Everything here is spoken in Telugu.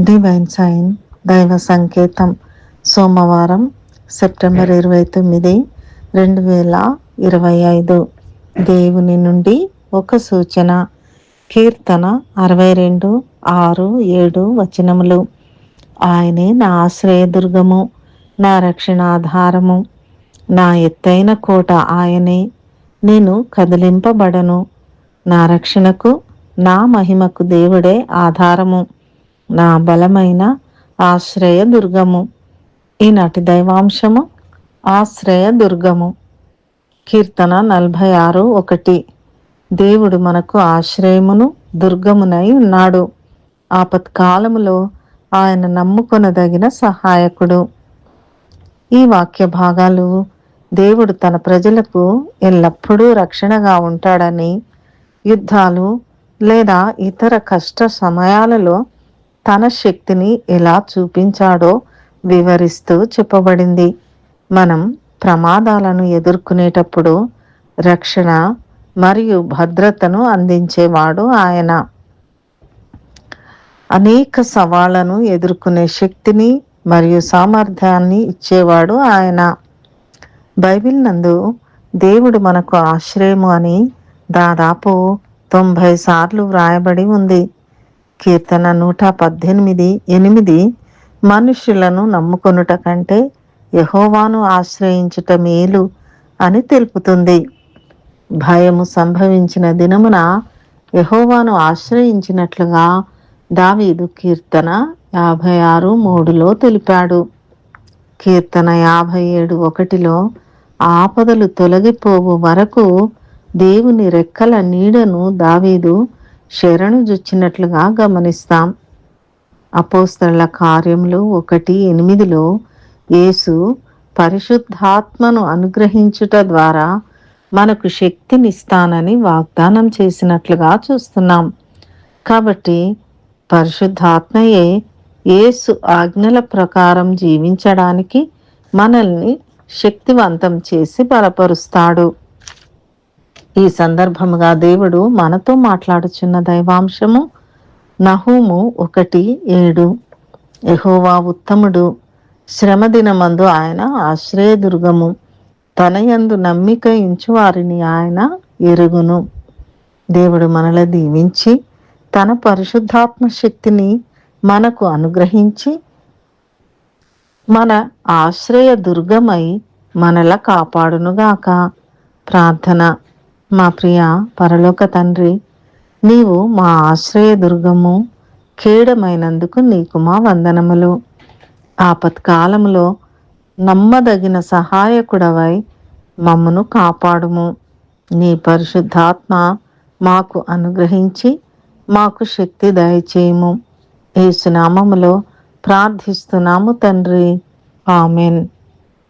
డివైన్ సైన్ దైవ సంకేతం సోమవారం సెప్టెంబర్ ఇరవై తొమ్మిది రెండు వేల ఇరవై ఐదు. దేవుని నుండి ఒక సూచన కీర్తన అరవై రెండు ఆరు ఏడు వచనములు. ఆయనే నా ఆశ్రయదుర్గము నా రక్షణాధారము. నా ఎత్తైన కోట ఆయనే నేను కదిలింపబడను. నా రక్షణకు నా మహిమకు దేవుడే ఆధారము. నా బలమైన ఆశ్రయ దుర్గము. ఈనాటి దైవాంశము ఆశ్రయ దుర్గము. కీర్తన నలభై ఆరు ఒకటి. దేవుడు మనకు ఆశ్రయమును దుర్గమునై ఉన్నాడు. ఆపత్కాలములో ఆయన నమ్ముకొనదగిన సహాయకుడు. ఈ వాక్య భాగాలు దేవుడు తన ప్రజలకు ఎల్లప్పుడూ రక్షణగా ఉంటాడని యుద్ధాలు లేదా ఇతర కష్ట సమయాలలో తన శక్తిని ఎలా చూపించాడో వివరిస్తూ చెప్పబడింది. మనం ప్రమాదాలను ఎదుర్కొనేటప్పుడు రక్షణ మరియు భద్రతను అందించేవాడు ఆయన. అనేక సవాళ్ళను ఎదుర్కొనే శక్తిని మరియు సామర్థ్యాన్ని ఇచ్చేవాడు ఆయన. బైబిల్ నందు దేవుడు మనకు ఆశ్రయము అని దాదాపు తొంభై సార్లు వ్రాయబడి ఉంది. కీర్తన నూట పద్దెనిమిది ఎనిమిది మనుష్యులను నమ్ముకొనుట కంటే యహోవాను ఆశ్రయించుట మేలు అని తెలుపుతుంది. భయము సంభవించిన దినమున యహోవాను ఆశ్రయించినట్లుగా దావీదు కీర్తన యాభై ఆరు మూడులో తెలిపాడు. కీర్తన యాభై ఏడు ఒకటిలో ఆపదలు తొలగిపోవు వరకు దేవుని రెక్కల నీడను దావీదు శరణు జుచ్చినట్లుగా గమనిస్తాం. అపోస్తల కార్యములు ఒకటి ఎనిమిదిలో యేసు పరిశుద్ధాత్మను అనుగ్రహించుట ద్వారా మనకు శక్తినిస్తానని వాగ్దానం చేసినట్లుగా చూస్తున్నాం. కాబట్టి పరిశుద్ధాత్మయే యేసు ఆజ్ఞల ప్రకారం జీవించడానికి మనల్ని శక్తివంతం చేసి బలపరుస్తాడు. ఈ సందర్భముగా దేవుడు మనతో మాట్లాడుచున్న దైవాంశము నహూము ఒకటి ఏడు. ఎహోవా ఉత్తముడు శ్రమదినమందు ఆయన ఆశ్రయదుర్గము. తన యందు నమ్మిక ఇంచు వారిని ఆయన ఎరుగును. దేవుడు మనల దీవించి తన పరిశుద్ధాత్మ శక్తిని మనకు అనుగ్రహించి మన ఆశ్రయ దుర్గమై మనల కాపాడునుగాక. ప్రార్థన. మా ప్రియ పరలోక తండ్రి నీవు మా ఆశ్రయదుర్గము కేడమైనందుకు నీకు మా వందనములు. ఆపత్కాలములో నమ్మదగిన సహాయకుడవై మమ్మను కాపాడుము. నీ పరిశుద్ధాత్మ మాకు అనుగ్రహించి మాకు శక్తి దయచేయము. ఏసునామములో ప్రార్థిస్తున్నాము తండ్రి. ఆమెన్.